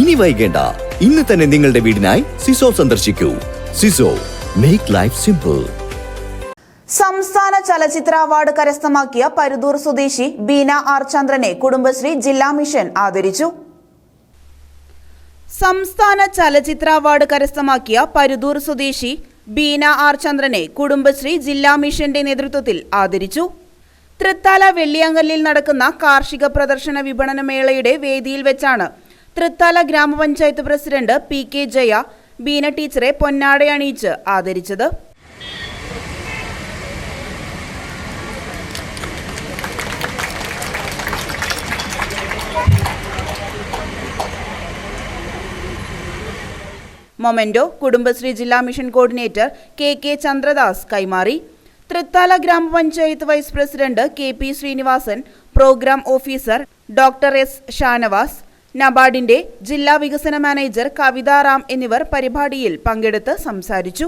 ഇനി വൈകേണ്ട. ഇന്ന് തന്നെ നിങ്ങളുടെ വീടിനായി സിസോ സന്ദർശിക്കൂ. സിസോ മേക്ക് ലൈഫ് സിമ്പിൾ സംസ്ഥാന ചലച്ചിത്ര അവാർഡ് കരസ്ഥമാക്കിയ പരുതൂർ സ്വദേശി ബീന ആർ ചന്ദ്രനെ കുടുംബശ്രീ ജില്ലാ മിഷൻ ആദരിച്ചു. സംസ്ഥാന ചലച്ചിത്ര അവാർഡ് കരസ്ഥമാക്കിയ പരുതൂർ സ്വദേശി ബീന ആർ ചന്ദ്രനെ കുടുംബശ്രീ ജില്ലാ മിഷന്റെ നേതൃത്വത്തിൽ ആദരിച്ചു. തൃത്താല വെള്ളിയാങ്കല്ലിൽ നടക്കുന്ന കാർഷിക പ്രദർശന വിപണന മേളയുടെ വേദിയിൽ വെച്ചാണ് Thrithala gramapanchayat president P K Jaya Beena ടീച്ചറെ പൊന്നാടയണിയിച്ച് ആദരിച്ചത്. മൊമെന്റോ കുടുംബശ്രീ ജില്ലാ mission coordinator K K Chandradas കൈമാറി. Thrithala gramapanchayat vice president K P Sreenivasan programme officer doctor S Shanavas നബാർഡിന്റെ ജില്ലാ വികസന മാനേജർ കവിതാറാം എന്നിവർ പരിപാടിയിൽ പങ്കെടുത്ത് സംസാരിച്ചു